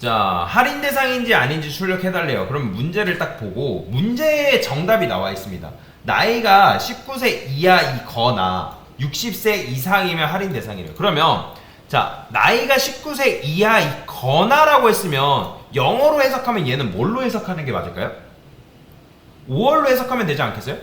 자, 할인 대상인지 아닌지 출력해달래요. 그럼 문제를 딱 보고 문제의 정답이 나와 있습니다. 나이가 19세 이하이거나 60세 이상이면 할인 대상이래요. 그러면 자, 나이가 19세 이하이거나라고 했으면 영어로 해석하면 얘는 뭘로 해석하는 게 맞을까요? 5월로 해석하면 되지 않겠어요?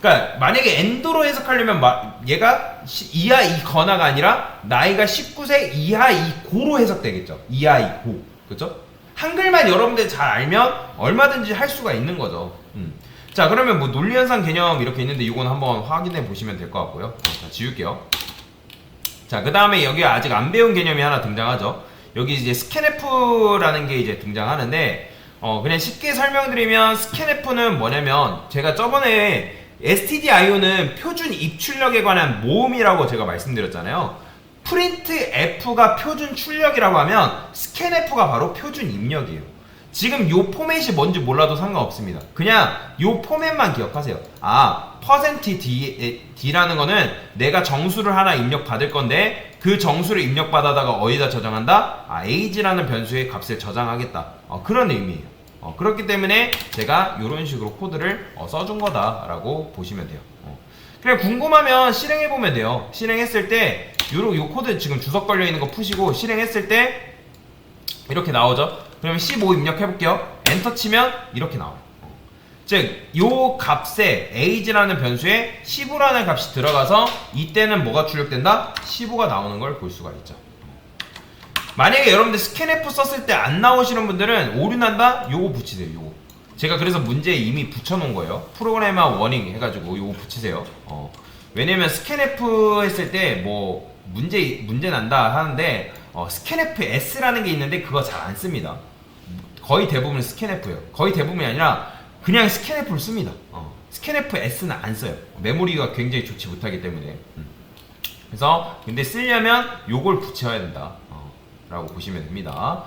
그러니까 만약에 엔도로 해석하려면 마- 얘가 시- 이하 이거나가 아니라 나이가 19세 이하 이고로 해석되겠죠. 이하 이고 그렇죠? 한글만 여러분들 잘 알면 얼마든지 할 수가 있는 거죠. 음. 자 그러면 뭐 논리현상 개념 이렇게 있는데 이건 한번 확인해 보시면 될 것 같고요. 자 지울게요. 자, 그 다음에 여기 아직 안 배운 개념이 하나 등장하죠. 여기 이제 스캔F라는 게 이제 등장하는데, 어, 그냥 쉽게 설명드리면 스캔F는 뭐냐면, 제가 저번에 STDIO는 표준 입출력에 관한 모음이라고 제가 말씀드렸잖아요. 프린트 F가 표준 출력이라고 하면 스캔F가 바로 표준 입력이에요. 지금 요 포맷이 뭔지 몰라도 상관없습니다. 그냥 요 포맷만 기억하세요. 아, 퍼센트 D, D라는 거는 내가 정수를 하나 입력 받을 건데 그 정수를 입력 받아다가 어디다 저장한다? 아, age라는 변수의 값을 저장하겠다. 어, 그런 의미예요. 어, 그렇기 때문에 제가 이런 식으로 코드를 어, 써준 거다라고 보시면 돼요. 어. 그냥 궁금하면 실행해 보면 돼요. 실행했을 때 요로 요 코드 지금 주석 걸려 있는 거 푸시고 실행했을 때 이렇게 나오죠. 그러면 15 입력해 볼게요. 엔터 치면 이렇게 나와요. 즉, 요 값에 age라는 변수에 15라는 값이 들어가서 이때는 뭐가 출력된다? 15가 나오는 걸 볼 수가 있죠. 만약에 여러분들 스캔F 썼을 때 안 나오시는 분들은 오류 난다? 요거 붙이세요. 요거. 제가 그래서 문제에 이미 붙여놓은 거예요. 프로그래머 워닝 해가지고 요거 붙이세요. 어. 왜냐면 스캔F 했을 때 뭐 문제 문제 난다 하는데 어, 스캔F S라는 게 있는데 그거 잘 안 씁니다. 거의 대부분 스캔F예요. 거의 대부분이 아니라 그냥 스캔F를 씁니다. 어. 스캔F S는 안 써요. 메모리가 굉장히 좋지 못하기 때문에. 음. 그래서 근데 쓰려면 요걸 붙여야 된다. 어, 라고 보시면 됩니다.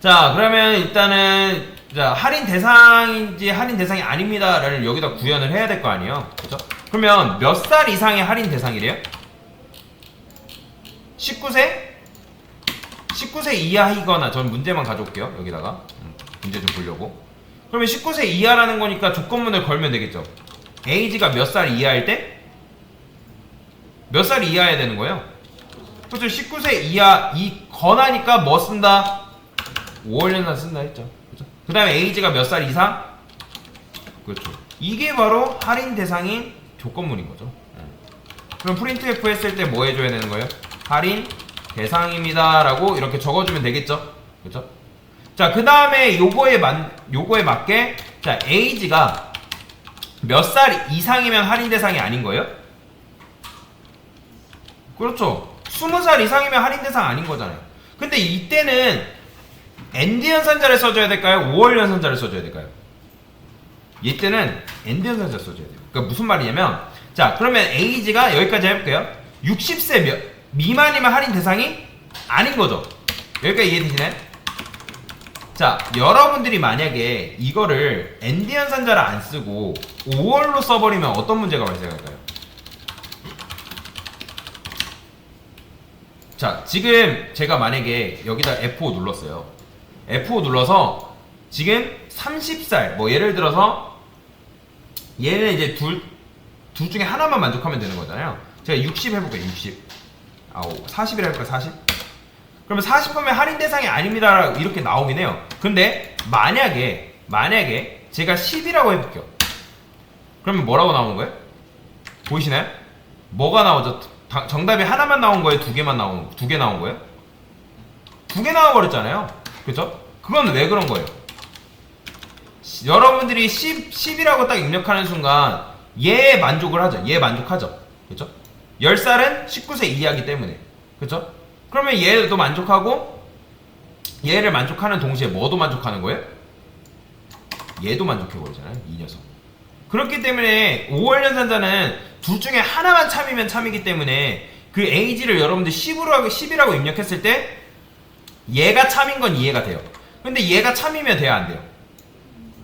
자, 그러면 일단은 자, 할인 대상인지 할인 대상이 아닙니다를 여기다 구현을 해야 될 거 아니에요. 그죠? 그러면 몇 살 이상의 할인 대상이래요? 19세? 19세 이하이거나 전 문제만 가져올게요. 여기다가 음, 문제 좀 보려고. 그러면 19세 이하라는 거니까 조건문을 걸면 되겠죠. 에이지가 몇 살 이하일 때? 몇 살 이하야 되는 거예요? 그렇죠. 19세 이하 이 건하니까 뭐 쓴다? 5월 연산 쓴다 했죠. 그렇죠. 그 다음에 에이지가 몇 살 이상? 그렇죠. 이게 바로 할인 대상인 조건문인 거죠. 음. 그럼 프린트F 했을 때 뭐 해줘야 되는 거예요? 할인 대상입니다 라고 이렇게 적어주면 되겠죠. 그렇죠? 자, 그 다음에 요거에 맞 요거에 맞게 자 에이지가 몇 살 이상이면 할인 대상이 아닌 거예요? 그렇죠. 20살 이상이면 할인 대상 아닌 거잖아요. 근데 이때는 엔드 연산자를 써줘야 될까요? 5월 연산자를 써줘야 될까요? 이때는 엔드 연산자 써줘야 돼요. 그러니까 무슨 말이냐면 자 그러면 에이지가 여기까지 해볼게요. 60세 몇, 미만이면 할인 대상이 아닌 거죠. 여기까지 이해되시나요? 자 여러분들이 만약에 이거를 엔드 연산자를 안 쓰고 5월로 써버리면 어떤 문제가 발생할까요? 자, 지금 제가 만약에 여기다 F5 눌렀어요. F5 눌러서 지금 30살, 뭐 예를 들어서 얘는 이제 둘, 둘 중에 하나만 만족하면 되는 거잖아요. 제가 60 해볼게요, 60. 아우, 40이라 할까요, 40? 그러면 40하면 할인 대상이 아닙니다. 이렇게 나오긴 해요. 근데 만약에, 만약에 제가 10이라고 해볼게요. 그러면 뭐라고 나오는 거예요? 보이시나요? 뭐가 나오죠? 다- 정답이 하나만 나온 거예요? 두 개만 나온 두 개 나온 거예요? 두 개 나와 버렸잖아요. 그죠? 그건 왜 그런 거예요? 시- 여러분들이 10, 10이라고 딱 입력하는 순간 얘 만족을 하죠. 얘 만족하죠. 그죠? 10살은 19세 이하기 때문에. 그죠? 그러면 얘도 만족하고 얘를 만족하는 동시에 뭐도 만족하는 거예요? 얘도 만족해 버리잖아요. 이 녀석. 그렇기 때문에 5월 연산자는 둘 중에 하나만 참이면 참이기 때문에 그 에이지를 여러분들 10으로 하고 10이라고 입력했을 때 얘가 참인 건 이해가 돼요. 근데 얘가 참이면 돼요, 안 돼요?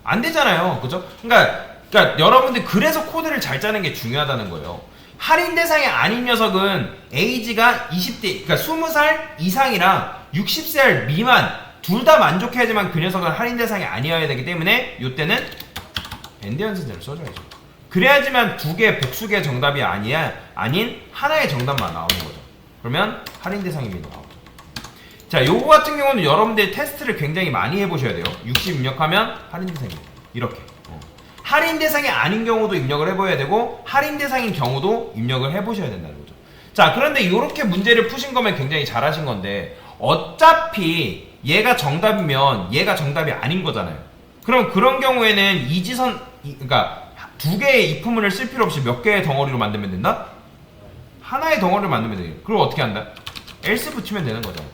안 되잖아요. 그죠? 그러니까, 그러니까 여러분들 그래서 코드를 잘 짜는 게 중요하다는 거예요. 할인 대상이 아닌 녀석은 에이지가 20대, 그러니까 20살 이상이랑 60살 미만 둘 다 만족해야지만 그 녀석은 할인 대상이 아니어야 되기 때문에 이때는 엔드 연산자를 써줘야죠. 그래야지만 두 개 복수의 정답이 아니야 아닌 하나의 정답만 나오는 거죠. 그러면 할인 대상입니다. 자, 요거 같은 경우는 여러분들이 테스트를 굉장히 많이 해보셔야 돼요. 60 입력하면 할인 대상입니다. 이렇게. 어. 할인 대상이 아닌 경우도 입력을 해봐야 되고 할인 대상인 경우도 입력을 해보셔야 된다는 거죠. 자, 그런데 이렇게 문제를 푸신 거면 굉장히 잘하신 건데 어차피 얘가 정답이면 얘가 정답이 아닌 거잖아요. 그럼 그런 경우에는 이지선, 이- 그러니까 두 개의 이프문을 쓸 필요 없이 몇 개의 덩어리로 만들면 된다? 하나의 덩어리를 만들면 돼요. 그럼 어떻게 한다? else 붙이면 되는 거잖아요.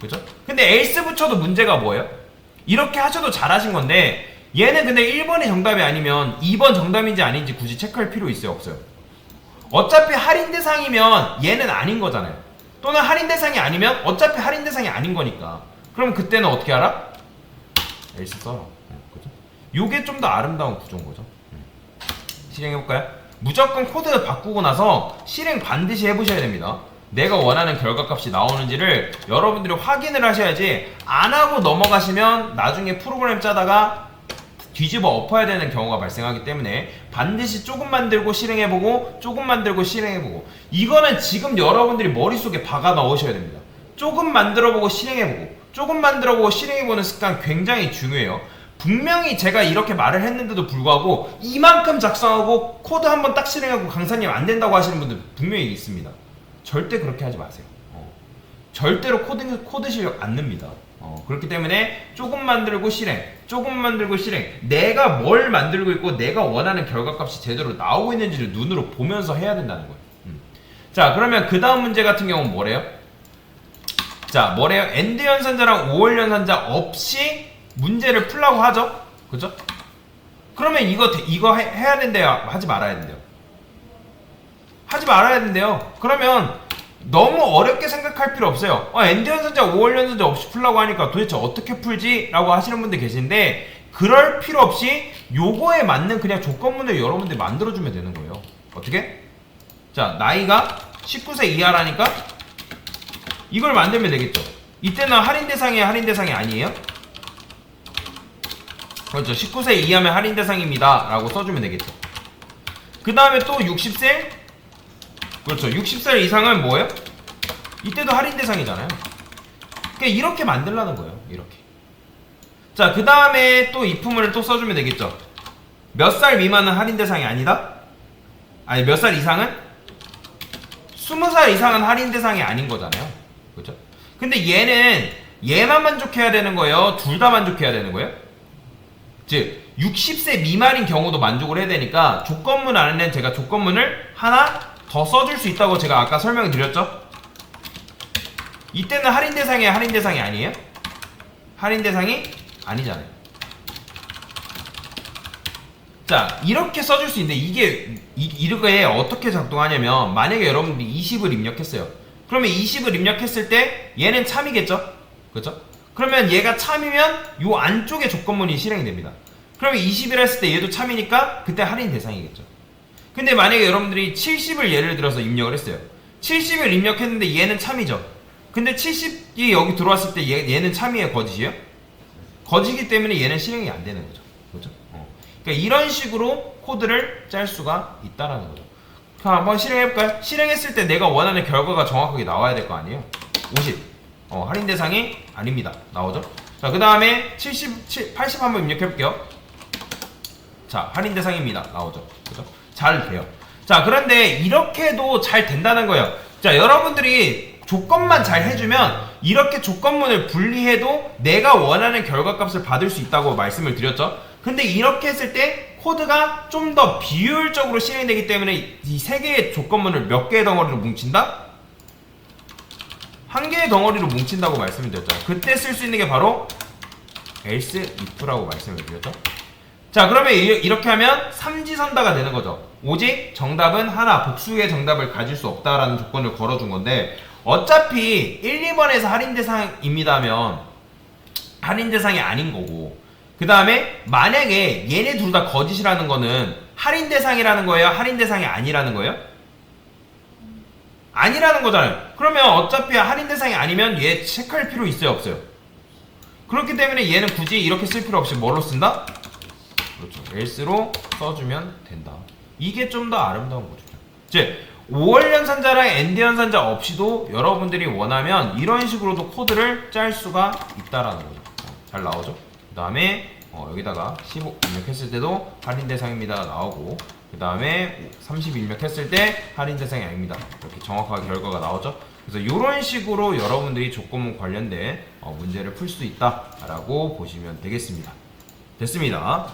그죠? 근데 else 붙여도 문제가 뭐예요? 이렇게 하셔도 잘하신 건데 얘는 근데 1번이 정답이 아니면 2번 정답인지 아닌지 굳이 체크할 필요 있어요? 없어요? 어차피 할인 대상이면 얘는 아닌 거잖아요. 또는 할인 대상이 아니면 어차피 할인 대상이 아닌 거니까. 그럼 그때는 어떻게 알아? else 써라. 네, 그죠? 요게 좀 더 아름다운 구조인 거죠. 음. 실행해볼까요? 무조건 코드 바꾸고 나서 실행 반드시 해보셔야 됩니다. 내가 원하는 결과값이 나오는지를 여러분들이 확인을 하셔야지 안 하고 넘어가시면 나중에 프로그램 짜다가 뒤집어 엎어야 되는 경우가 발생하기 때문에 반드시 조금 만들고 실행해보고 조금 만들고 실행해보고 이거는 지금 여러분들이 머릿속에 박아 넣으셔야 됩니다. 조금 만들어보고 실행해보고 조금 만들어보고 실행해보는 습관 굉장히 중요해요. 분명히 제가 이렇게 말을 했는데도 불구하고 이만큼 작성하고 코드 한번 딱 실행하고 강사님 안 된다고 하시는 분들 분명히 있습니다. 절대 그렇게 하지 마세요. 어. 절대로 코드, 코드 실력 안 늡니다. 어, 그렇기 때문에 조금 만들고 실행, 조금 만들고 실행. 내가 뭘 만들고 있고 내가 원하는 결과값이 제대로 나오고 있는지를 눈으로 보면서 해야 된다는 거예요. 음. 자, 그러면 그 다음 문제 같은 경우는 뭐래요? 자, 뭐래요? 엔드 연산자랑 5월 연산자 없이 문제를 풀라고 하죠? 그죠? 그러면 이거, 대- 이거 해, 해야 된대요? 하지 말아야 된대요? 하지 말아야 된대요. 그러면 너무 어렵게 생각할 필요 없어요. 어, 엔드 연산자, 5월 연산자 없이 풀라고 하니까 도대체 어떻게 풀지? 라고 하시는 분들 계신데 그럴 필요 없이 요거에 맞는 그냥 조건문을 여러분들이 만들어주면 되는 거예요. 어떻게? 자, 나이가 19세 이하라니까 이걸 만들면 되겠죠. 이때는 할인 대상이 할인 대상이 아니에요? 그렇죠. 19세 이하면 할인 대상입니다. 라고 써주면 되겠죠. 그 다음에 또 60세? 그렇죠. 60살 이상은 뭐예요? 이때도 할인 대상이잖아요. 그러니까 이렇게 만들라는 거예요. 이렇게. 자, 그 다음에 또 이 품을 또 써주면 되겠죠. 몇 살 미만은 할인 대상이 아니다? 아니, 몇 살 이상은? 20살 이상은 할인 대상이 아닌 거잖아요. 그죠? 근데 얘는 얘만 만족해야 되는 거예요? 둘 다 만족해야 되는 거예요? 즉 60세 미만인 경우도 만족을 해야 되니까 조건문 안에는 제가 조건문을 하나 더 써줄 수 있다고 제가 아까 설명을 드렸죠? 이때는 할인 대상이 할인 대상이 아니에요? 할인 대상이 아니잖아요. 자 이렇게 써줄 수 있는데 이게 이, 이렇게 어떻게 작동하냐면 만약에 여러분들이 20을 입력했어요. 그러면 20을 입력했을 때 얘는 참이겠죠? 그렇죠? 그러면 얘가 참이면 요 안쪽에 조건문이 실행이 됩니다. 그러면 20이라 했을 때 얘도 참이니까 그때 할인 대상이겠죠. 근데 만약에 여러분들이 70을 예를 들어서 입력을 했어요. 70을 입력했는데 얘는 참이죠. 근데 70이 여기 들어왔을 때 얘, 얘는 참이에요, 거짓이에요? 거짓이기 때문에 얘는 실행이 안 되는 거죠. 그렇죠? 어. 그러니까 이런 식으로 코드를 짤 수가 있다라는 거죠. 그럼 한번 실행해볼까요? 실행했을 때 내가 원하는 결과가 정확하게 나와야 될 거 아니에요? 50. 어, 할인 대상이 아닙니다. 나오죠? 자, 그 다음에 70, 80 한번 입력해볼게요. 자, 할인 대상입니다. 나오죠? 그죠? 잘 돼요. 자, 그런데 이렇게도 잘 된다는 거예요. 자, 여러분들이 조건만 잘 해주면 이렇게 조건문을 분리해도 내가 원하는 결과값을 받을 수 있다고 말씀을 드렸죠. 근데 이렇게 했을 때 코드가 좀 더 비효율적으로 실행되기 때문에 이 세 개의 조건문을 몇 개의 덩어리로 뭉친다? 한 개의 덩어리로 뭉친다고 말씀을 드렸잖아요. 그때 쓸 수 있는 게 바로 else if라고 말씀을 드렸죠. 자 그러면 이- 이렇게 하면 삼지선다가 되는 거죠. 오직 정답은 하나 복수의 정답을 가질 수 없다라는 조건을 걸어준 건데 어차피 1, 2번에서 할인 대상입니다면 할인 대상이 아닌 거고 그 다음에 만약에 얘네 둘 다 거짓이라는 거는 할인 대상이라는 거예요? 할인 대상이 아니라는 거예요? 아니라는 거잖아요. 그러면 어차피 할인 대상이 아니면 얘 체크할 필요 있어요? 없어요? 그렇기 때문에 얘는 굳이 이렇게 쓸 필요 없이 뭐로 쓴다? 그렇죠. else로 써주면 된다. 이게 좀 더 아름다운 거죠. 이제 5월 연산자랑 엔드 연산자 없이도 여러분들이 원하면 이런 식으로도 코드를 짤 수가 있다라는 거죠. 어, 잘 나오죠? 그 다음에 여기다가 15 입력했을 때도 할인 대상입니다 나오고 그 다음에 30 입력했을 때 할인 대상이 아닙니다. 이렇게 정확하게 결과가 나오죠? 그래서 이런 식으로 여러분들이 조건 관련된 어, 문제를 풀 수 있다라고 보시면 되겠습니다. 됐습니다.